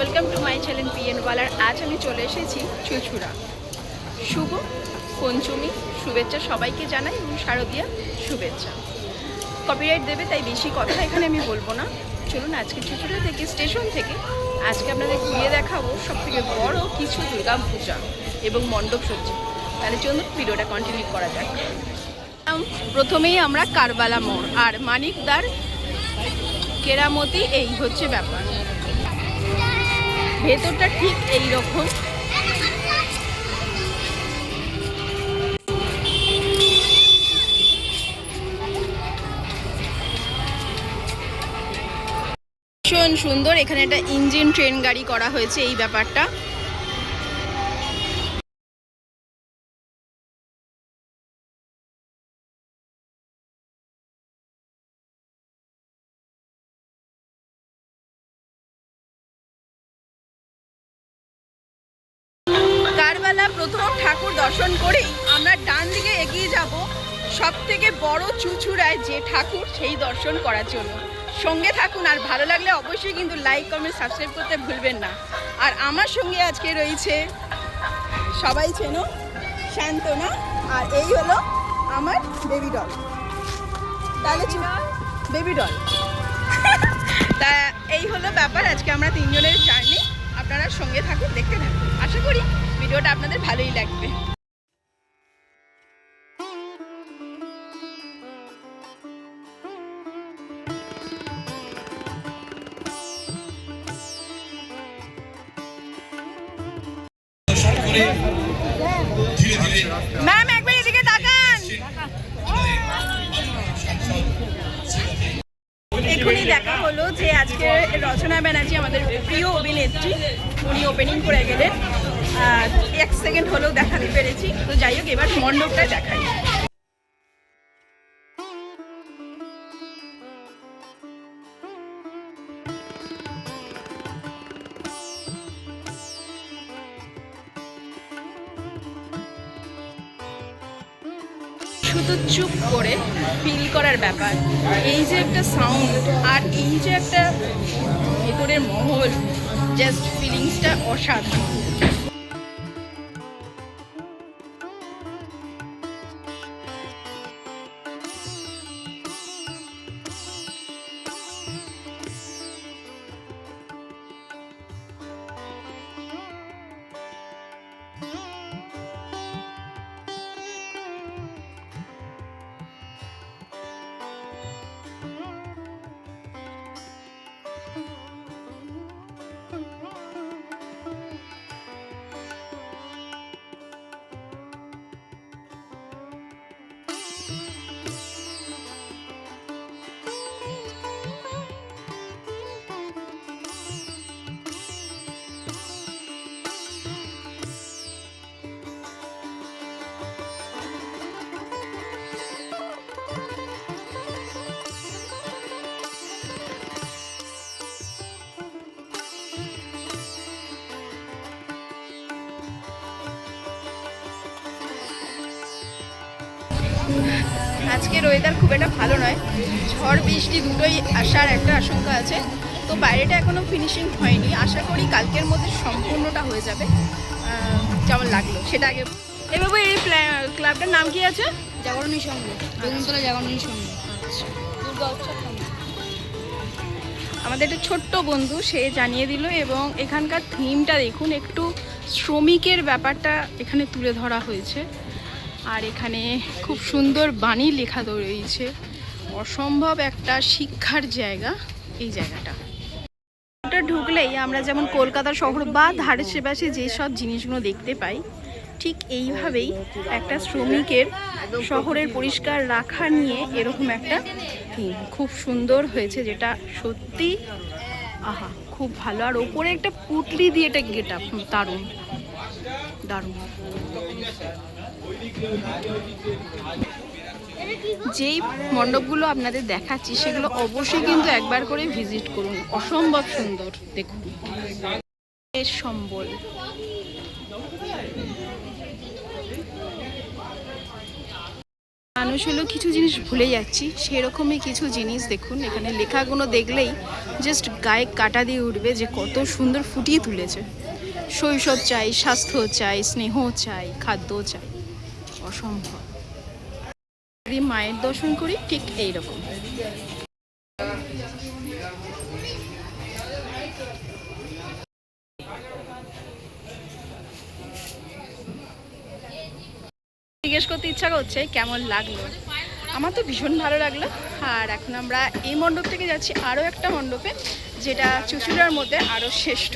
Welcome to my channel PN ওয়ালার। আজ আমি চলে এসেছি চুচুড়া। শুভ পঞ্চমী শুভেচ্ছা সবাইকে জানাই এবং শারদীয়া শুভেচ্ছা। কপিরাইট দেবে, তাই বেশি কথা এখানে আমি বলব না। চলুন আজকে চুচুড়া থেকে, স্টেশন থেকে আজকে আপনাদের ঘুরিয়ে দেখাবো সব থেকে বড় কিছু দুর্গা পূজা এবং মণ্ডপ সজ্জা। তাহলে চলুন ভিডিওটা কন্টিনিউ করা যাক। প্রথমেই আমরা কারবালা মোড়। আর মানিকদার কেরামতি, এই হচ্ছে ব্যাপার। ভেতরটা ঠিক এই রকম ভীষণ সুন্দর, এখানে একটা ইঞ্জিন, ট্রেন, গাড়ি করা হয়েছে এই ব্যাপারটা। কারবালা প্রথম ঠাকুর দর্শন করেই আমরা ডান দিকে এগিয়ে যাব। সব থেকে বড় চুচুড়ায় যে ঠাকুর, সেই দর্শন করার জন্য। সঙ্গে থাকুন, আর ভালো লাগলে অবশ্যই কিন্তু লাইক কমেন্ট সাবস্ক্রাইব করতে ভুলবেন না। আর আমার সঙ্গে আজকে রয়েছে সবাই চেনো শান্তনা, আর এই হলো আমার বেবি ডল তাহলে বেবি ডল তা এই হলো ব্যাপার, আজকে আমরা তিনজনের জার্নি আপনারা সঙ্গে থাকুন, দেখতে থাকুন। আশা ভিডিওটা আপনাদের ভালোই লাগবে। ম্যাম, একবার এদিকে তাকান। এখনই দেখা হলো যে আজকে রচনা ব্যানার্জি আমাদের প্রিয় অভিনেত্রী, উনি ওপেনিং করে গেলেন। এক সেকেন্ড হলেও দেখাতে পেরেছি। তো যাই হোক, এবার মণ্ডপটা দেখাই। শুধু চুপ করে ফিল করার ব্যাপার। এই যে একটা সাউন্ড আর এই যে একটা ভেতরের মহল জাস্ট ফিলিংসটা অসাধারণ। আজকের ওয়েদার খুব একটা ভালো নয়। ঝড় বৃষ্টি দুটোই আসার একটা আশঙ্কা আছে। তো বাইরেটা এখনও ফিনিশিং হয়নি। আশা করি কালকের মধ্যে সম্পূর্ণটা হয়ে যাবে। যেমন লাগল সেটা আগে এ বাবু এই ক্লাবটার নাম কি আছে? জাগরণী সঙ্গ বেগুনতলা জাগরণী সঙ্গ দুর্গা উৎসব আমাদের একটা ছোট্ট বন্ধু সে জানিয়ে দিল এবং এখানকার থিমটা দেখুন একটু শ্রমিকের ব্যাপারটা এখানে তুলে ধরা হয়েছে। আর এখানে খুব সুন্দর বাণী লেখা রয়েছে। অসম্ভব একটা শিক্ষার জায়গা এই জায়গাটা। ঢুকলেই আমরা যেমন কলকাতা শহর বা ধারে পাশে যেসব জিনিসগুলো দেখতে পাই, ঠিক এইভাবেই একটা শ্রমিকের শহরের পরিষ্কার রাখা নিয়ে এরকম একটা খুব সুন্দর হয়েছে যেটা সত্যি, আহা, খুব ভালো। আর ওপরে একটা পুটলি দিয়ে এটা গেট আপ, দারুণ দারুণ। যেই মণ্ডপগুলো আপনাদের দেখাচ্ছি, সেগুলো অবশ্যই কিন্তু একবার করে ভিজিট করুন। অসম্ভব সুন্দর, দেখুন। সম্বল। মানুষ হলো কিছু জিনিস ভুলে যাচ্ছি, সেরকমই কিছু জিনিস দেখুন, এখানে লেখাগুলো দেখলেই জাস্ট গায়ে কাটা দিয়ে উঠবে যে কত সুন্দর ফুটিয়ে তুলেছে। শৈশব চাই, স্বাস্থ্য চাই, স্নেহ চাই, খাদ্য চাই। অসম্ভব। মায়ের দর্শন করি, ঠিক এইরকম। জিজ্ঞেস করতে ইচ্ছা করছে, কেমন লাগল? আমার তো ভীষণ ভালো লাগল। আর এখন আমরা এই মণ্ডপ থেকে যাচ্ছি আরও একটা মণ্ডপে, যেটা চুচুড়ার মধ্যে আরও শ্রেষ্ঠ।